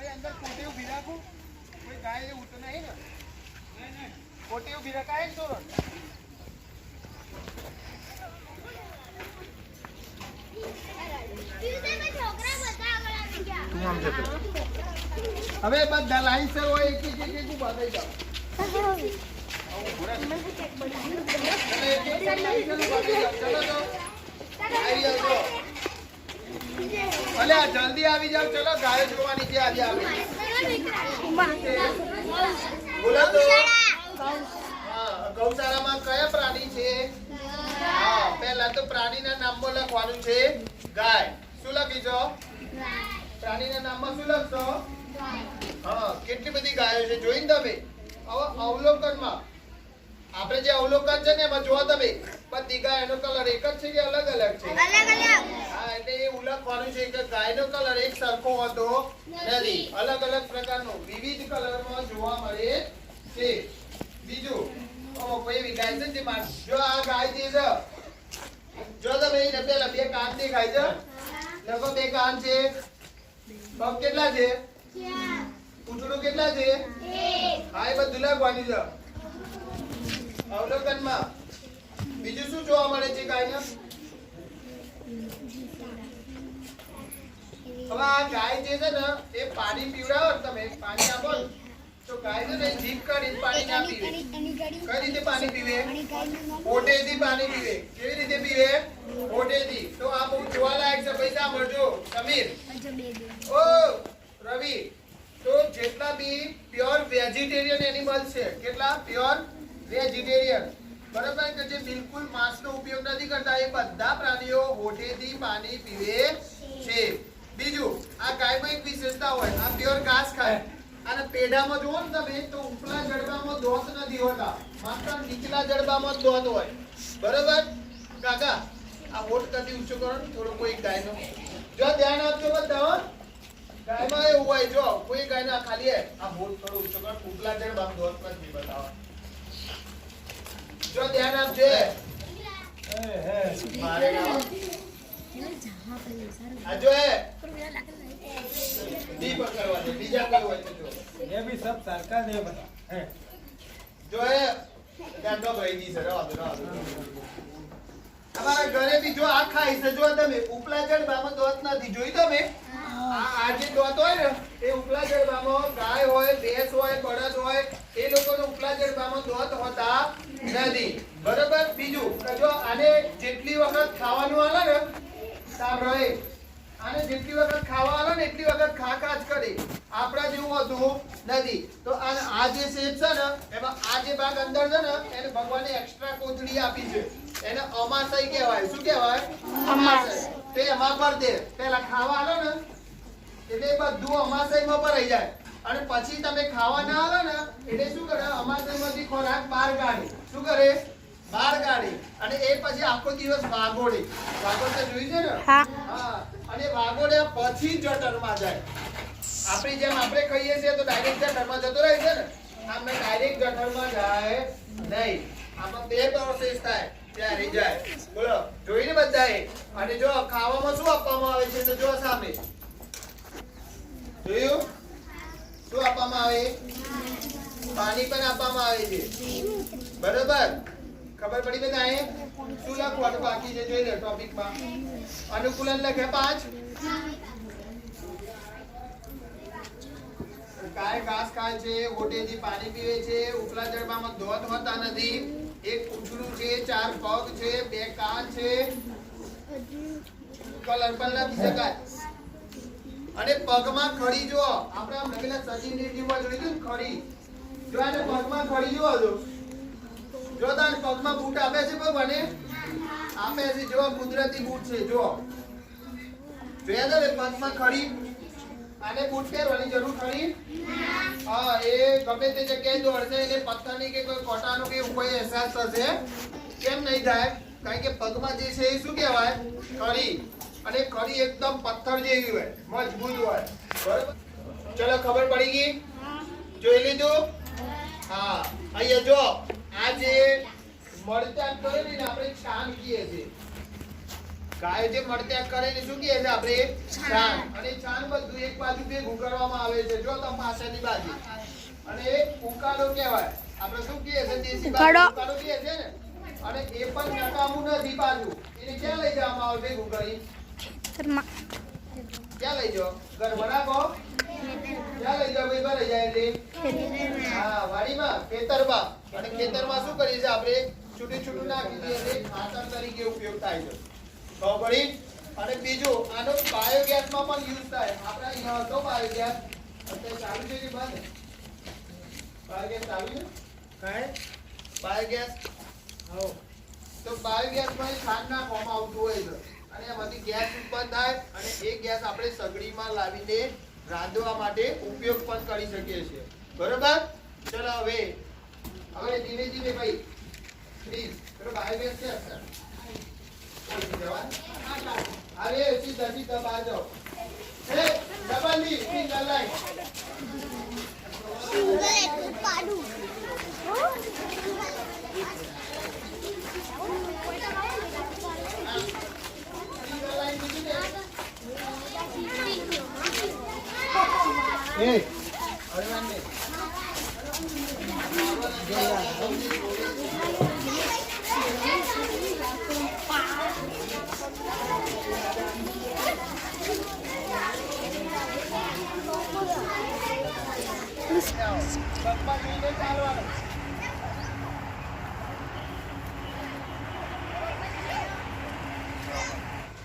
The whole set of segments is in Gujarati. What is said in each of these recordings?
ભાઈ અંદર કોટે ઊભી રાખું કોઈ ગાય એવું તો નહીં ને. કોટે ઊભી રખાય ને તોરણ. હવે બધા લાઈન હોય એક એક એક એક ઊભા થઈ ચલો, ઊભા તો. આવી જાઓ, ચલો. ભલે જલ્દી આવી જાવ ચલો ગાયો જોવાની છે આજે આવી બોલો તો ગૌશાળામાં કયા પ્રાણી છે? હા, પહેલા તો પ્રાણીના નામમાં લખવાનું છે ગાય. શું લખીશો પ્રાણીના નામમાં શું લખશો? હા, કેટલી બધી ગાયો છે? જોઈને તમે. હવે અવલોકનમાં. આપણે જે અવલોકન છે ને એમાં જોવા તમે. બધી ગાયનો કલર એક જ છે કે અલગ અલગ છે? હા એટલે એ ઉલ્લેખવાનું છે કે ગાયનો કલર એક સરખો હોતો નથી. અલગ અલગ પ્રકારનો વિવિધ કલરમાં જોવા મળે છે. બીજું ઓ કોઈ ગાય છે જે જો આ ગાય જે છે જો. તમે એને પેલા બે કાન દેખાય છે. લગો બે કાન છે. પગ કેટલા છે? પૂંછડું કેટલા છે? હા એ બધું લખવાનું છે. અવલોકનમાં. બીજું શું જોવા મળે છે ગાયના? હવે આ ગાય જે છે ને, એ પાણી પીવડાવો તમે પાણી આપો તો ગાય છે ને જીભ કાઢીને પાણી પીવે. કઈ રીતે પાણી પીવે? પોટેથી પાણી પીવે. કેવી રીતે પીવે? પોટેથી. તો આ જોવાલાયક છે. પૈસા મળજો. સમીર. ઓ, રવિ. તો જેટલા બી પ્યોર વેજીટેરિયન એનિમલ છે, કેટલા? પ્યોર વેજીટેરિયન બરાબર કે જે બિલકુલ માંસનો ઉપયોગ નથી કરતા, એ બધા પ્રાણીઓ હોઠેથી પાણી પીવે છે. બીજું, આ ગાયમાં એક વિશેષતા હોય, આ પ્યોર ઘાસ ખાય. અને પેઢામાં જુઓ ને તમે, તો ઉપલા જડબામાં દોત નથી હોતા, માત્ર નીચલા જડબામાં જ દોત હોય. બરાબર? કાકા, આ હોઠ કદી ઊંચો કરો થોડો કોઈ ગાયનો. જો ધ્યાન આપજો બધા ગાયમાં એવું હોય, જો કોઈ ગાયના ખાલી આ હોઠ થોડો ઊંચો કરો, ઉપલા જડબામાં દોત નથી બતાવો જો ધ્યાન આપજો. મારે આજો એ બી પકડવા દે બીજા કોઈ હોય તો એ બી સબ ઘરે બી જો આ ખાઈ જો તમે ઉપલા જડબામાં દોત નથી જોઈ તમે આ જે દોત હોય ને એ ઉપલાજળ જડબામાં ગાય હોય ભેંસ હોય બળદ હોય એ લોકોનો ઉપલાજળ જડબામાં દોત હતા નથી. બરોબર? બીજું જો આને જેટલી વખત ખાવાનું આલે ને સાંભળે આને જેટલી વખત ખાવા આલે ને એટલી વખત ખા જ કરે. આપણા જેવું હતું નથી. તો આ આ જે શેપ છે ને એમાં આ જે ભાગ અંદર છે ને એને ભગવાને એક્સ્ટ્રા કોથળી આપી છે. એને અમાશય કહેવાય. શું કહેવાય? અમાશય તે એમાં પર દે. પેલા ખાવા આલો ને એટલે બધું અમાશયમાં ભરાઈ જાય. અને પછી તમે ખાવા ના આવે ને એટલે શું કરે? અમાસયમાંથી ખોરાક બહાર કાઢે. શું કરે? બહાર કાઢે. અને એ પછી આખો દિવસ વાગોડે વાગોડતા જોઈ છે ને? હા. અને વાગોડે પછી જઠરમાં જાય. આપણી જેમ આપણે ખાઈએ છીએ તો ડાયરેક્ટ જઠરમાં જતો રહે છે ને? આમે ડાયરેક્ટ જઠરમાં જાય નહીં. આમાં બે પ્રોસેસ થાય. ત્યારે જાય. બોલો જોઈ ને બધાએ? અને જો ખાવામાં શું આપવામાં આવે છે તો જો સામે. જોયું? શું આપવામાં આવે? પાણી પણ આપવામાં આવે છે. બરોબર? ખબર પડી બધાએ શું લખવાનું બાકી છે, જોઈ લે ટોપિકમાં અનુકૂલન લખે પાંચ. ગાય ઘાસ ખાય છે, ઓટેથી પાણી પીવે છે, ઉપલા જળમાં ધોધ હોતા નથી. એક પૂંછડું છે, ચાર પગ છે, બે કાન છે. કલર પણ લખી શકાય. અને પગમાં ખડી જો આપણે આમ લખેલા સચિન રેડ્ડીમાં જોઈ હતું ખડી. જો આને પગમાં ખડી જો જો જો તાર પગમાં બૂટ આપે છે ભગવાને? આપે છે જો કુદરતી બૂટ છે જો જોયા તમે પગમાં ખડી? આને બૂટ પહેરવાની જરૂર ખરી? હા, એ ગમે તે જગ્યાએ દોડશે, એને પથ્થરની કે કોઈ કોટાનો કે કોઈ અહેસાસ થશે, કેમ નહીં થાય? કારણ કે પગમાં જે છે એ શું કહેવાય? ખડી. અને ખડી એકદમ પથ્થર જેવી હોય મજબૂત હોય. બરોબર? ચલો ખબર પડી ગઈ? જોઈ લીધું? હા અહીંયા જો આ જે મળતા કરે ને આપણે છાન કીએ છે ગાય જે મળત્યા કરે ને શું કીએ છે આપણે? છાન અને છાન બધું એક બાજુ ભેગું કરવામાં આવે છે. જો તમે પાછળની બાજુ. અને ઉકાળો કહેવાય. આપણે શું કહીએ છે દેશી બાજુ ઉકાળો. કહીએ છે ને? અને એ પણ નકામું નથી બાજુ એને ક્યાં લઈ જવામાં આવે ભેગું કરી ક્યાં લઈ જો ઘરમાં નાખો. ક્યાં લઈ જાવ ભાઈ ઘરે જાય એટલે હા, વાડીમાં, ખેતરમાં. અને ખેતરમાં શું કરીએ છીએ આપણે? છૂટું છૂટું નાખી દઈએ એટલે ખાતર તરીકે ઉપયોગ થાય છે. તો પડી અને બીજું, આનો બાયોગેસમાં પણ યુઝ થાય. આપણે અહીંયા હતો બાયોગેસ અત્યારે ચાલુ છે કે બંધ? બાયોગેસ ચાલુ છે? કાંઈ? બાયોગેસ હો તો બાયોગેસમાં છાણ નાખવામાં આવતું હોય છે. ઉત્પન્ન થાય અને એ ગેસ આપણે સગડીમાં લાવીને રાંધવા માટે ઉપયોગ પણ કરી શકીએ છીએ. બરોબર? ચલો હવે હવે ધીમે ધીમે ભાઈ પ્લીઝ પેલો બાયોગેસ છે અરે સીધા સીધા બહાર હે ડબલની લાઈન સિંગલ લાઈન બીજી ને એ હરવાન ને પપ્પા જોઈને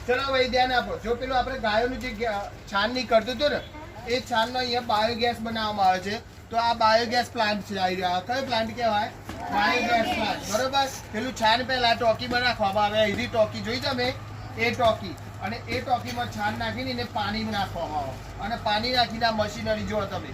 ચલો ભાઈ ધ્યાન આપો. જો પેલું આપણે ગાયોનું જે છાન છાણ નીકળતું હતું ને એ છાણનો અહીંયા બાયોગેસ બનાવવામાં આવે છે. તો આ બાયોગેસ પ્લાન્ટ છે આવી રહ્યા. કયો પ્લાન્ટ કહેવાય? બાયોગેસ પ્લાન્ટ બરોબર? પેલું છાણ પહેલાં ટોકીમાં નાખવામાં આવે. એવી ટોકી જોઈ તમે? એ ટોકી. અને એ ટોકીમાં છાણ નાખીને એને પાણી નાખવામાં આવે. અને પાણી નાખીને આ મશીનરી જુઓ તમે.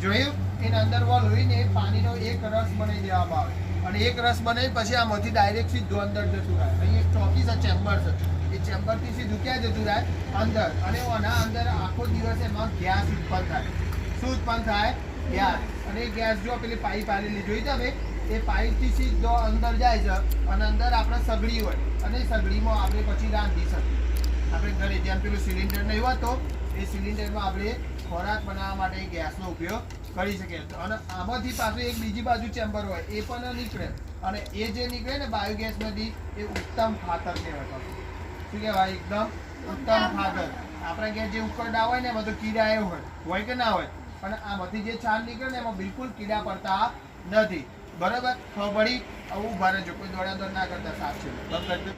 જોયું? એને અંદર વોલ હોઈને પાણીનો એક રસ બનાવી દેવામાં આવે. અને એક રસ બનાવી પછી આમાંથી ડાયરેક્ટ સીધો અંદર જતું રહે. અહીં એક ટોકી છે ચેમ્બર છે. એ ચેમ્બરથી સીધું ક્યાં જતું રહે? અંદર. અને આના અંદર આખો દિવસ એમાં ગેસ ઉત્પન્ન થાય. શું ઉત્પન્ન થાય? ગેસ. અને ગેસ જો પેલી પાઇપ આવેલી જોઈ તમે? એ પાઇપથી સીધો અંદર જાય છે અને અંદર આપણે સગડી હોય. અને સગડીમાં આપણે પછી રાંધી શકીએ. આપણે ઘરે જેમ પેલું સિલિન્ડર નહીં હોતો એ સિલિન્ડરમાં આપણે ખોરાક બનાવવા માટે ગેસનો ઉપયોગ કરી શકીએ. અને આમાંથી પાછું એક બીજી બાજુ ચેમ્બર હોય, એ પણ નીકળે. અને એ જે નીકળે ને બાયોગેસમાંથી, એ ઉત્તમ ખાતર કહેવાય. શું કહેવાય એકદમ ઉત્તમ ખાતર. આપણે ઘેર જે ઉકરડા હોય ને તો કીડા એ હોય. હોય કે ના હોય. પણ આમાંથી જે છાણ નીકળે ને, એમાં બિલકુલ કીડા પડતા નથી. બરાબર? ખબર આવું ભારે જો કોઈ દોડા દોડ ના કરતા સાફ છે.